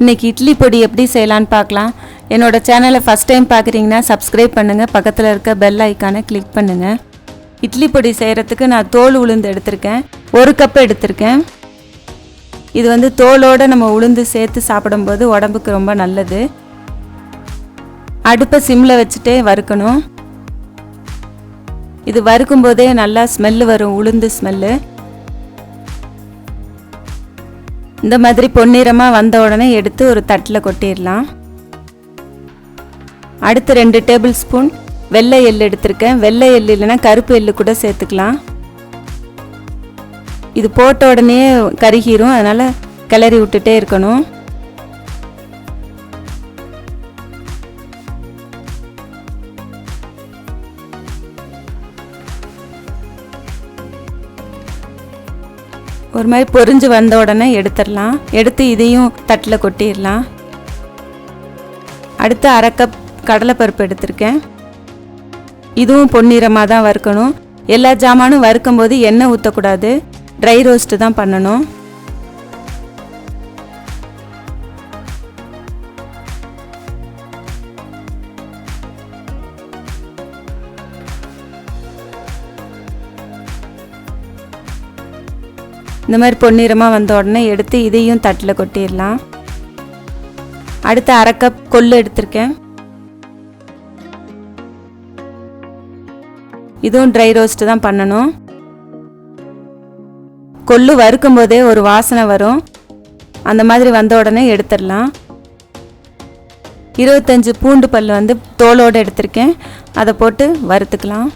இன்றைக்கி இட்லி பொடி எப்படி செய்யலான்னு பார்க்கலாம். என்னோட சேனலை ஃபஸ்ட் டைம் பார்க்குறீங்கன்னா சப்ஸ்கிரைப் பண்ணுங்கள் பக்கத்தில் இருக்க பெல் ஐக்கானை கிளிக் பண்ணுங்கள் இட்லி பொடி செய்கிறதுக்கு நான் தோல் உளுந்து எடுத்திருக்கேன். ஒரு கப் எடுத்திருக்கேன். இது வந்து தோலோடு நம்ம உளுந்து சேர்த்து சாப்பிடும்போது உடம்புக்கு ரொம்ப நல்லது. அடுப்பை சிம்மில் வச்சுட்டே வறுக்கணும். இது வறுக்கும் போதே நல்லா ஸ்மெல்லு வரும் உளுந்து ஸ்மெல்லு இந்த மாதிரி பொன்னிறமாக வந்த உடனே எடுத்து ஒரு தட்டில் கொட்டிடலாம். அடுத்து ரெண்டு டேபிள் ஸ்பூன் வெள்ளை எள் எடுத்திருக்கேன். வெள்ளை எள் இல்லைன்னா கருப்பு எள்ளு கூட சேர்த்துக்கலாம். இது போட்ட உடனே கருகிரும். அதனால் கிளறி விட்டுட்டே இருக்கணும். ஒரு மாதிரி பொரிஞ்சு வந்த உடனே எடுத்துடலாம். எடுத்து இதையும் தட்டில் கொட்டிடலாம். அடுத்து அரை கப் கடலைப்பருப்பு எடுத்திருக்கேன். இதுவும் பொன்னிறமாக தான் வறுக்கணும். எல்லா ஜாமானும் வறுக்கும்போது எண்ணெய் ஊற்றக்கூடாது ட்ரை ரோஸ்ட்டு தான் பண்ணணும். இந்த மாதிரி பொன்னிறமாக வந்த உடனே எடுத்து இதையும் தட்டில் கொட்டிடலாம். அடுத்து அரை கப் கொள்ளு எடுத்திருக்கேன். இதுவும் ட்ரை ரோஸ்ட் தான் பண்ணணும். கொள்ளு வறுக்கும் போதே ஒரு வாசனை வரும். அந்த மாதிரி வந்த உடனே எடுத்துடலாம். இருபத்தஞ்சு பூண்டு பல் வந்து தோலோடு எடுத்திருக்கேன். அதை போட்டு வறுத்துக்கலாம்.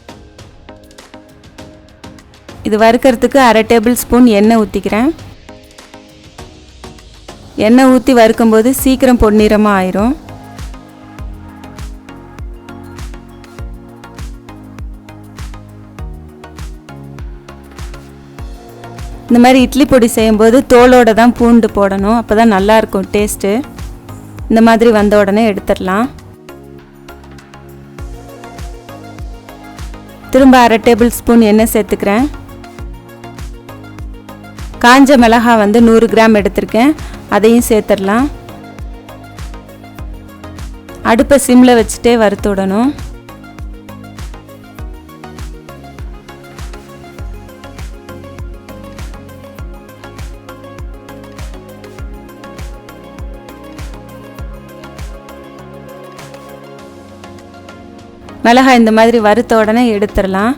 இது வறுக்கிறதுக்கு அரை டேபிள் ஸ்பூன் எண்ணெய் ஊற்றிக்கிறேன் எண்ணெய் ஊற்றி வறுக்கும்போது சீக்கிரம் பொன்னிறமாக ஆயிரும். இந்த மாதிரி இட்லி பொடி செய்யும்போது தோலோட தான் பூண்டு போடணும். அப்போ தான் நல்லாயிருக்கும் டேஸ்ட்டு இந்த மாதிரி வந்த உடனே எடுத்துடலாம். திரும்ப அரை டேபிள் ஸ்பூன் எண்ணெய் சேர்த்துக்கிறேன். காஞ்ச மிளகா வந்து நூறு கிராம் எடுத்திருக்கேன். அதையும் சேர்த்துடலாம். அடுப்பை சிம்மில் வச்சுட்டே வறுத்து விடணும் மிளகாய் இந்த மாதிரி வறுத்த உடனே எடுத்துடலாம்.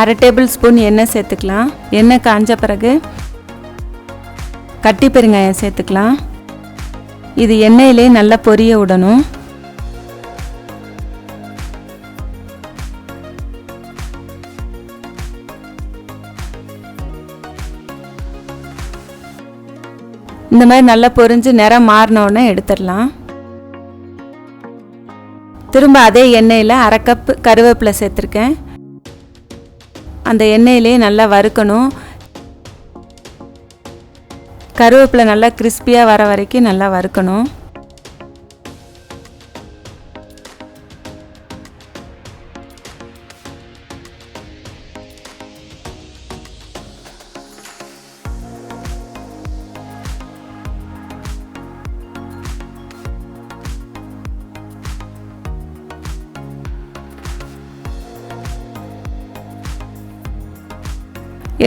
அரை டேபிள் ஸ்பூன் எண்ணெய் சேர்த்துக்கலாம். எண்ணெய் காஞ்ச பிறகு கட்டி பெருங்காயம் சேர்த்துக்கலாம். இது எண்ணெயிலே நல்லா பொரிய விடணும். இந்த மாதிரி நல்லா பொரிஞ்சு நிறம் மாறினோடனே எடுத்துடலாம். திரும்ப அதே எண்ணெயில் அரை கப் கருவேப்பிலை சேர்த்துருக்கேன். அந்த எண்ணெயிலே நல்லா வறுக்கணும். கருவேப்பிலை நல்லா கிறிஸ்பியாக வர வரைக்கும் நல்லா வறுக்கணும்.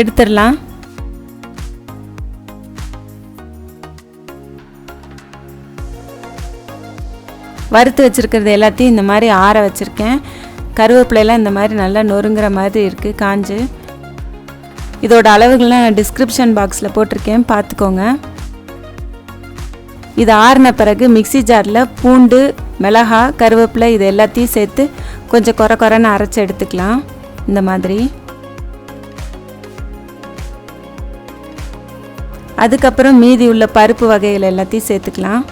எடுத்துடலாம். வறுத்து வச்சுருக்கிறது எல்லாத்தையும் இந்த மாதிரி ஆற வச்சுருக்கேன். கருவேப்பிலையெல்லாம் இந்த மாதிரி நல்லா நொறுங்குற மாதிரி இருக்குது காஞ்சு. இதோட அளவுகள்லாம் நான் டிஸ்கிரிப்ஷன் பாக்ஸில் போட்டிருக்கேன் பார்த்துக்கோங்க. இது ஆறின பிறகு மிக்சி ஜாரில் பூண்டு மிளகா கருவேப்பிலை இது எல்லாத்தையும் சேர்த்து கொஞ்சம் குறை குறைன்னு அரைச்சி எடுத்துக்கலாம். இந்த மாதிரி. அதுக்கப்புறம் மீதி உள்ள பருப்பு வகைகள் எல்லாத்தையும் சேர்த்துக்கலாம்.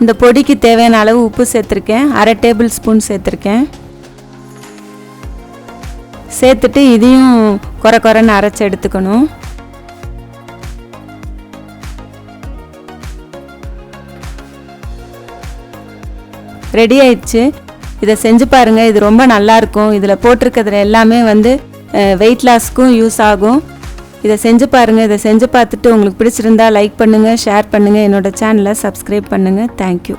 இந்த பொடிக்கு தேவையான அளவு உப்பு சேர்த்துருக்கேன். அரை டேபிள் ஸ்பூன் சேர்த்துருக்கேன். சேர்த்துட்டு இதையும் குறை குறைன்னு அரைச்சி எடுத்துக்கணும். ரெடி ஆயிடுச்சு. இதை செஞ்சு பாருங்கள் இது ரொம்ப நல்லாயிருக்கும் இதில் போட்டிருக்கிறதுல எல்லாமே வந்து வெயிட் லாஸ்க்கும் யூஸ் ஆகும். இதை செஞ்சு பாருங்கள் இதை செஞ்சு பார்த்துட்டு உங்களுக்கு பிடிச்சிருந்தா லைக் பண்ணுங்கள் ஷேர் பண்ணுங்கள் என்னோடய சேனலை சப்ஸ்கிரைப் பண்ணுங்கள் தேங்க்யூ